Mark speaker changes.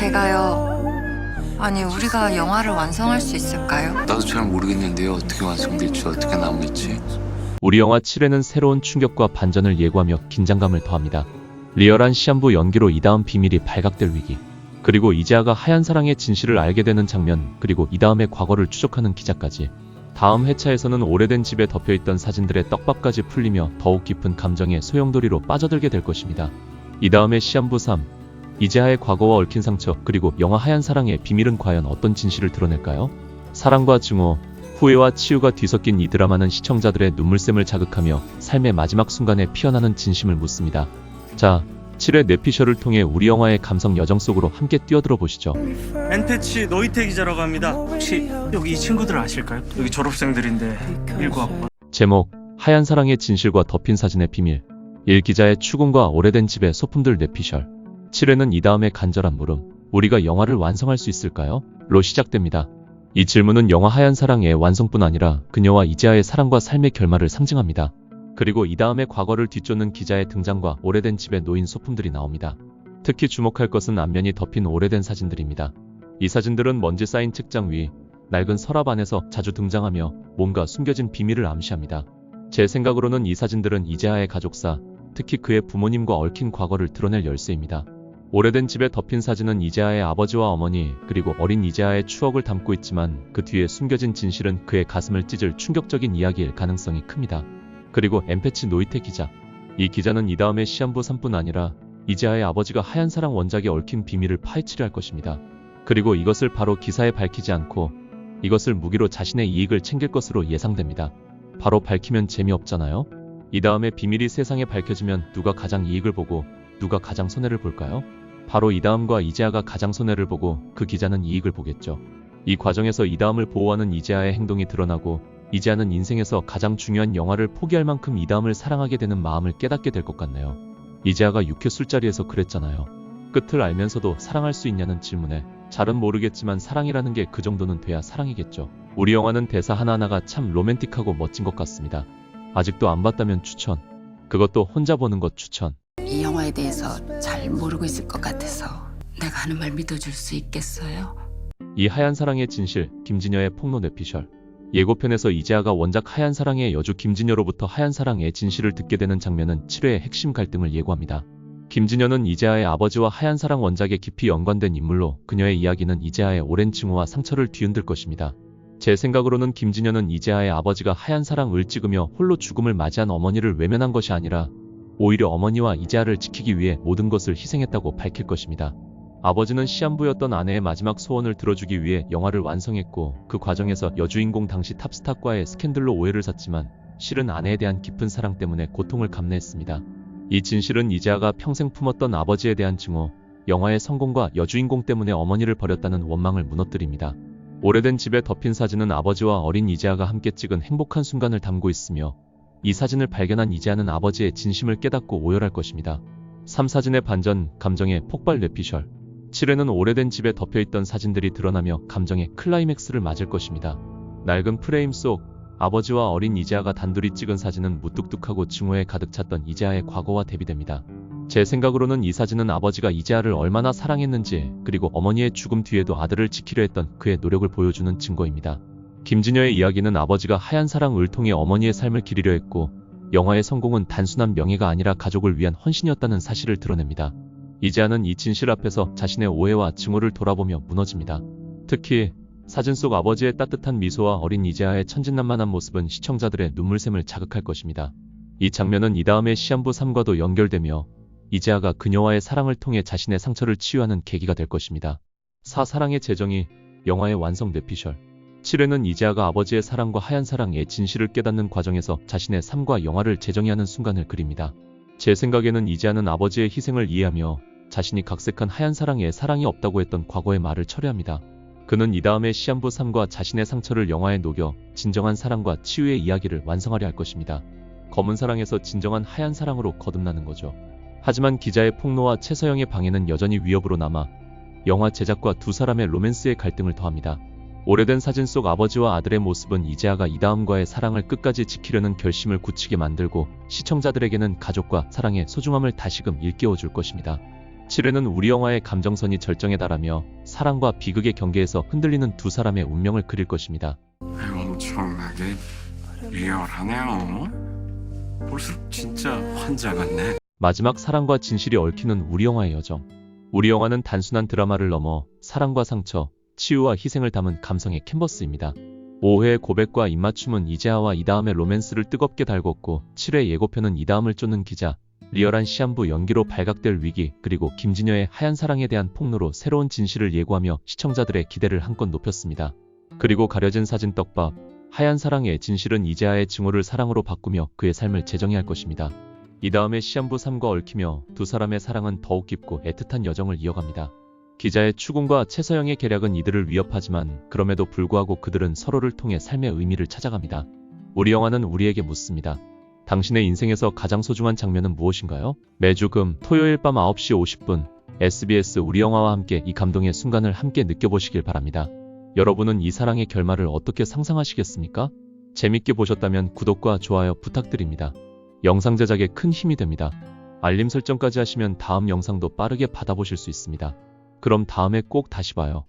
Speaker 1: 제가요. 아니, 우리가 영화를 완성할 수 있을까요?
Speaker 2: 나도 잘 모르겠는데요. 어떻게 완성될지 어떻게 나올지.
Speaker 3: 우리 영화 7회는 새로운 충격과 반전을 예고하며 긴장감을 더합니다. 리얼한 시한부 연기로 이 다음 비밀이 발각될 위기. 그리고 이재하가 하얀 사랑의 진실을 알게 되는 장면, 그리고 이 다음의 과거를 추적하는 기자까지. 다음 회차에서는 오래된 집에 덮여있던 사진들의 떡밥까지 풀리며 더욱 깊은 감정의 소용돌이로 빠져들게 될 것입니다. 이 다음의 시한부 3. 이재하의 과거와 얽힌 상처, 그리고 영화 하얀 사랑의 비밀은 과연 어떤 진실을 드러낼까요? 사랑과 증오, 후회와 치유가 뒤섞인 이 드라마는 시청자들의 눈물샘을 자극하며 삶의 마지막 순간에 피어나는 진심을 묻습니다. 자, 7회 뇌피셜을 통해 우리 영화의 감성 여정 속으로 함께 뛰어들어 보시죠.
Speaker 4: 엔패치 노이태 기자라고 합니다. 혹시 여기 이 친구들 아실까요? 여기 졸업생들인데 19학번.
Speaker 3: 제목, 하얀 사랑의 진실과 덮인 사진의 비밀. 1 기자의 추궁과 오래된 집의 소품들 뇌피셜. 7회는 이 다음의 간절한 물음. 우리가 영화를 완성할 수 있을까요? 로 시작됩니다. 이 질문은 영화 하얀 사랑의 완성뿐 아니라 그녀와 이재하의 사랑과 삶의 결말을 상징합니다. 그리고 이 다음의 과거를 뒤쫓는 기자의 등장과 오래된 집에 놓인 소품들이 나옵니다. 특히 주목할 것은 앞면이 덮인 오래된 사진들입니다. 이 사진들은 먼지 쌓인 책장 위, 낡은 서랍 안에서 자주 등장하며 뭔가 숨겨진 비밀을 암시합니다. 제 생각으로는 이 사진들은 이재하의 가족사, 특히 그의 부모님과 얽힌 과거를 드러낼 열쇠입니다. 오래된 집에 덮인 사진은 이재하의 아버지와 어머니, 그리고 어린 이재하의 추억을 담고 있지만 그 뒤에 숨겨진 진실은 그의 가슴을 찢을 충격적인 이야기일 가능성이 큽니다. 그리고 엠페치 노이테 기자. 이 기자는 이 다음에 시한부 3뿐 아니라 이재하의 아버지가 하얀 사랑 원작에 얽힌 비밀을 파헤치려 할 것입니다. 그리고 이것을 바로 기사에 밝히지 않고 이것을 무기로 자신의 이익을 챙길 것으로 예상됩니다. 바로 밝히면 재미없잖아요? 이 다음에 비밀이 세상에 밝혀지면 누가 가장 이익을 보고 누가 가장 손해를 볼까요? 바로 이 다음과 이재하가 가장 손해를 보고 그 기자는 이익을 보겠죠. 이 과정에서 이 다음을 보호하는 이재하의 행동이 드러나고 이재하는 인생에서 가장 중요한 영화를 포기할 만큼 이 다음을 사랑하게 되는 마음을 깨닫게 될 것 같네요. 이재하가 육회 술자리에서 그랬잖아요. 끝을 알면서도 사랑할 수 있냐는 질문에 잘은 모르겠지만 사랑이라는 게 그 정도는 돼야 사랑이겠죠. 우리 영화는 대사 하나하나가 참 로맨틱하고 멋진 것 같습니다. 아직도 안 봤다면 추천. 그것도 혼자 보는 것 추천.
Speaker 5: 이 영화에 대해서 잘 모르고 있을 것 같아서 내가 하는 말 믿어줄 수 있겠어요?
Speaker 3: 이 하얀 사랑의 진실, 김진여의 폭로 뇌피셜. 예고편에서 이재하가 원작 하얀 사랑의 여주 김진여로부터 하얀 사랑의 진실을 듣게 되는 장면은 7회의 핵심 갈등을 예고합니다. 김진여는 이재하의 아버지와 하얀 사랑 원작에 깊이 연관된 인물로 그녀의 이야기는 이재하의 오랜 증오와 상처를 뒤흔들 것입니다. 제 생각으로는 김진여는 이재하의 아버지가 하얀 사랑을 찍으며 홀로 죽음을 맞이한 어머니를 외면한 것이 아니라 오히려 어머니와 이재하를 지키기 위해 모든 것을 희생했다고 밝힐 것입니다. 아버지는 시한부였던 아내의 마지막 소원을 들어주기 위해 영화를 완성했고 그 과정에서 여주인공 당시 탑스타과의 스캔들로 오해를 샀지만 실은 아내에 대한 깊은 사랑 때문에 고통을 감내했습니다. 이 진실은 이재하가 평생 품었던 아버지에 대한 증오, 영화의 성공과 여주인공 때문에 어머니를 버렸다는 원망을 무너뜨립니다. 오래된 집에 덮인 사진은 아버지와 어린 이재하가 함께 찍은 행복한 순간을 담고 있으며 이 사진을 발견한 이재하는 아버지의 진심을 깨닫고 오열할 것입니다. 3사진의 반전, 감정의 폭발 뇌피셜 7회는 오래된 집에 덮여있던 사진들이 드러나며 감정의 클라이맥스를 맞을 것입니다. 낡은 프레임 속 아버지와 어린 이재하가 단둘이 찍은 사진은 무뚝뚝하고 증오에 가득 찼던 이재하의 과거와 대비됩니다. 제 생각으로는 이 사진은 아버지가 이재하를 얼마나 사랑했는지 그리고 어머니의 죽음 뒤에도 아들을 지키려 했던 그의 노력을 보여주는 증거입니다. 김진여의 이야기는 아버지가 하얀 사랑을 통해 어머니의 삶을 기리려 했고 영화의 성공은 단순한 명예가 아니라 가족을 위한 헌신이었다는 사실을 드러냅니다. 이재하는 이 진실 앞에서 자신의 오해와 증오를 돌아보며 무너집니다. 특히 사진 속 아버지의 따뜻한 미소와 어린 이재하의 천진난만한 모습은 시청자들의 눈물샘을 자극할 것입니다. 이 장면은 이 다음의 시한부 3과도 연결되며 이재하가 그녀와의 사랑을 통해 자신의 상처를 치유하는 계기가 될 것입니다. 사 사랑의 재정이 영화의 완성 뇌피셜 7회는 이재하가 아버지의 사랑과 하얀 사랑의 진실을 깨닫는 과정에서 자신의 삶과 영화를 재정의하는 순간을 그립니다. 제 생각에는 이재하는 아버지의 희생을 이해하며 자신이 각색한 하얀 사랑에 사랑이 없다고 했던 과거의 말을 철회합니다. 그는 이 다음에 시한부 3과 자신의 상처를 영화에 녹여 진정한 사랑과 치유의 이야기를 완성하려 할 것입니다. 검은 사랑에서 진정한 하얀 사랑으로 거듭나는 거죠. 하지만 기자의 폭로와 최서영의 방해는 여전히 위협으로 남아 영화 제작과 두 사람의 로맨스의 갈등을 더합니다. 오래된 사진 속 아버지와 아들의 모습은 이재하가 이다음과의 사랑을 끝까지 지키려는 결심을 굳히게 만들고 시청자들에게는 가족과 사랑의 소중함을 다시금 일깨워 줄 것입니다. 7회는 우리 영화의 감정선이 절정에 달하며 사랑과 비극의 경계에서 흔들리는 두 사람의 운명을 그릴 것입니다.
Speaker 6: 엄청나게 리얼하네요. 볼수록 진짜 환자 같네.
Speaker 3: 마지막 사랑과 진실이 얽히는 우리 영화의 여정. 우리 영화는 단순한 드라마를 넘어 사랑과 상처, 치유와 희생을 담은 감성의 캔버스입니다. 5회의 고백과 입맞춤은 이재하와 이다음의 로맨스를 뜨겁게 달궜고 7회 예고편은 이다음을 쫓는 기자, 리얼한 시한부 연기로 발각될 위기, 그리고 김진여의 하얀 사랑에 대한 폭로로 새로운 진실을 예고하며 시청자들의 기대를 한껏 높였습니다. 그리고 가려진 사진 떡밥, 하얀 사랑의 진실은 이재하의 증오를 사랑으로 바꾸며 그의 삶을 재정의할 것입니다. 이 다음에 시한부 3과 얽히며 두 사람의 사랑은 더욱 깊고 애틋한 여정을 이어갑니다. 기자의 추궁과 최서영의 계략은 이들을 위협하지만 그럼에도 불구하고 그들은 서로를 통해 삶의 의미를 찾아갑니다. 우리 영화는 우리에게 묻습니다. 당신의 인생에서 가장 소중한 장면은 무엇인가요? 매주 금 토요일 밤 9시 50분 SBS 우리 영화와 함께 이 감동의 순간을 함께 느껴보시길 바랍니다. 여러분은 이 사랑의 결말을 어떻게 상상하시겠습니까? 재밌게 보셨다면 구독과 좋아요 부탁드립니다. 영상 제작에 큰 힘이 됩니다. 알림 설정까지 하시면 다음 영상도 빠르게 받아보실 수 있습니다. 그럼 다음에 꼭 다시 봐요.